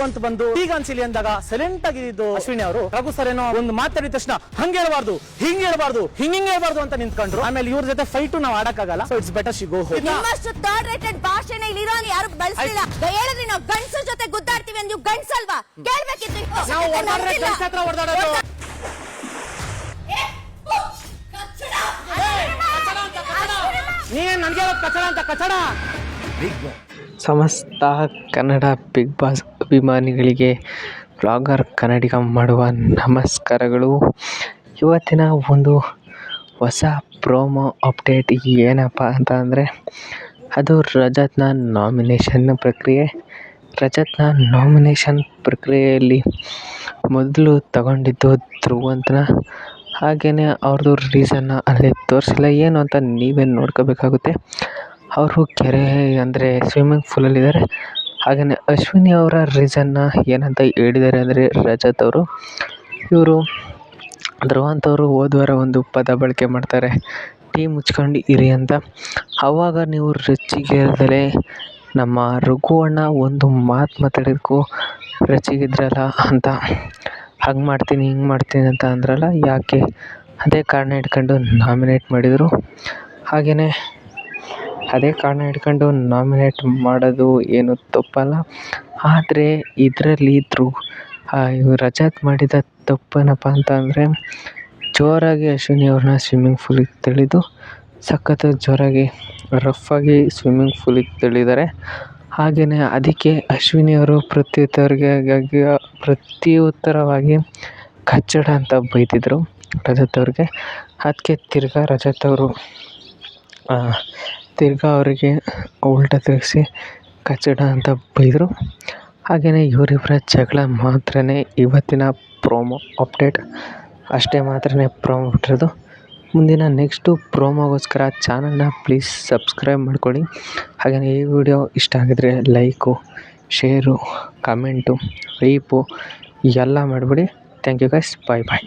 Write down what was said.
ಧ್ರುವಂತ್ ಬಂದು ಈಗ ಅನ್ಸಿಲಿ ಅಂದಾಗ ಸೈಲೆಂಟ್ ಆಗಿದ್ದು ಅಶ್ವಿನಿ ಅವರು ರಘು ಸರ್ ಏನೋ ಒಂದು ಮಾತಾಡಿದ ತಕ್ಷಣ ಹಂಗ ಹೇಳ್ಬಾರ್ದು ಹಿಂಗ್ ಹೇಳಬಾರ್ದು ಹಿಂಗ್ ಹಿಂಗ್ ಹೇಳ್ಬಾರ್ದು ಅಂತ ನಿಂತ್ಕೊಂಡ್ರು. ಆಮೇಲೆ ಇವ್ರ ಜೊತೆ ಫೈಟ್ ನಾವು ಆಡಕ್ಕಾಗಲ್ಲ. So it's better she go ನಿಮ್ಮಷ್ಟು third rated ಭಾಷೆನ ಇಲ್ಲಿ ಇರೋ ಯಾರು ಬಳಸಲಿಲ್ಲ ಹೇಳಿದ್ರಿ ನಾವು ಗಂಡಸರ ಜೊತೆ ಗುದ್ದಾಡ್ತೀವಿ ಅಂತ ನೀವು ಗಂಡಸಲ್ವಾ ಕೇಳ್ಬೇಕಿತ್ತು ನಾವು ಹೊರ್ಗಡೆ ಗಂಡ್ಸ್ ಹತ್ರ ಹೊಡ್ದಾಡೋದು. ನೀನ್ ನನ್ಗೆ ಕಚಡ ಅಂತ ಕಚಡ ಸಮಸ್ತ ಕನ್ನಡ ಬಿಗ್ ಬಾಸ್. ಅಭಿಮಾನಿಗಳಿಗೆ ಬ್ಲಾಗರ್ ಕನ್ನಡಿಗ ಮಾಡುವ ನಮಸ್ಕಾರಗಳು. ಇವತ್ತಿನ ಒಂದು ಹೊಸ ಪ್ರೋಮೋ ಅಪ್ಡೇಟ್ ಏನಪ್ಪ ಅಂತ ಅಂದರೆ, ಅದು ರಜತ್ನ ನಾಮಿನೇಷನ್ ಪ್ರಕ್ರಿಯೆ. ರಜತ್ನ ನಾಮಿನೇಷನ್ ಪ್ರಕ್ರಿಯೆಯಲ್ಲಿ ಮೊದಲು ತಗೊಂಡಿದ್ದು ಧ್ರುವಂತನ. ಹಾಗೆಯೇ ಅವ್ರದ್ದು ರೀಸನ್ನ ಅಲ್ಲಿ ತೋರಿಸಿಲ್ಲ. ಏನು ಅಂತ ನೀವೇ ನೋಡ್ಕೋಬೇಕಾಗುತ್ತೆ. ಅವರು ಕೆರೆ ಅಂದರೆ ಸ್ವಿಮ್ಮಿಂಗ್ ಫೂಲಲ್ಲಿದ್ದಾರೆ ಹಾಗೆಯೇ ಅಶ್ವಿನಿ ಅವರ ರೀಸನ್ನ ಏನಂತ ಹೇಳಿದ್ದಾರೆ ಅಂದರೆ ರಜತ್ ಅವರು. ಇವರು ಧ್ರುವಂತ್ ಅವರು ಹೋದ ವಾರ ಒಂದು ಪದ ಬಳಕೆ ಮಾಡ್ತಾರೆ. ಟೀ ಮುಚ್ಕೊಂಡು ಇರಿ ಅಂತ. ಆವಾಗ ನೀವು ರೊಚ್ಚಿಗೇರದಲೇ ನಮ್ಮ ರಘು ಅಣ್ಣ ಒಂದು ಮಾತು ಮಾತಾಡಿದ್ಕು ರೊಚ್ಚಿಗೆದ್ರಲ್ಲ ಅಂತ. ಹಂಗೆ ಮಾಡ್ತೀನಿ, ಹಿಂಗೆ ಮಾಡ್ತೀನಿ ಅಂತ ಅಂದ್ರಲ್ಲ, ಯಾಕೆ? ಅದೇ ಕಾರಣ ಇಟ್ಕೊಂಡು ನಾಮಿನೇಟ್ ಮಾಡಿದರು. ಹಾಗೆಯೇ ಅದೇ ಕಾರಣ ಹಿಡ್ಕೊಂಡು ನಾಮಿನೇಟ್ ಮಾಡೋದು ಏನು ತಪ್ಪಲ್ಲ. ಆದರೆ ಇದರಲ್ಲಿ ಧ್ರು ಇವ್ರು ರಜತ್ ಮಾಡಿದ ತಪ್ಪೇನಪ್ಪ ಅಂತ ಅಂದರೆ ಜೋರಾಗಿ ಅಶ್ವಿನಿ ಅವ್ರನ್ನ ಸ್ವಿಮ್ಮಿಂಗ್ ಫೂಲಿಗೆ ತಳ್ಳಿದ್ದು. ಸಖತ್ತು ಜೋರಾಗಿ ರಫ್ಫಾಗಿ ಸ್ವಿಮ್ಮಿಂಗ್ ಫೂಲಿಗೆ ತಳ್ಳಿದ್ದಾರೆ. ಹಾಗೆಯೇ ಅದಕ್ಕೆ ಅಶ್ವಿನಿ ಅವರು ಪ್ರತಿ ಉತ್ತರವಾಗಿ ಕಚ್ಚಡ ಅಂತ ಬೈದಿದ್ದರು ರಜತ್ ಅವ್ರಿಗೆ. ಅದಕ್ಕೆ ತಿರ್ಗಾ ರಜತ್ ಅವರು ತಿರ್ಗಾ ಅವರಿಗೆ ಉಲ್ಟಾ ತಿರುಗಿಸಿ ಕಚಡ ಅಂತ ಬೈದರು. ಹಾಗೆಯೇ ಇವರಿಬ್ಬರ ಜಗಳ ಮಾತ್ರನೇ ಇವತ್ತಿನ ಪ್ರೋಮೋ ಅಪ್ಡೇಟ್. ಅಷ್ಟೇ ಮಾತ್ರನೇ ಪ್ರೋಮೋ ಬಿಟ್ಟಿರೋದು. ಮುಂದಿನ ನೆಕ್ಸ್ಟು ಪ್ರೋಮೋಗೋಸ್ಕರ ಚಾನಲ್ನ ಪ್ಲೀಸ್ ಸಬ್ಸ್ಕ್ರೈಬ್ ಮಾಡ್ಕೊಳ್ಳಿ. ಹಾಗೆಯೇ ಈ ವಿಡಿಯೋ ಇಷ್ಟ ಆಗಿದ್ರೆ ಲೈಕು, ಶೇರು, ಕಮೆಂಟು, ರೀಪು, ಎಲ್ಲ ಮಾಡಿಬಿಡಿ. Thank you guys. Bye bye.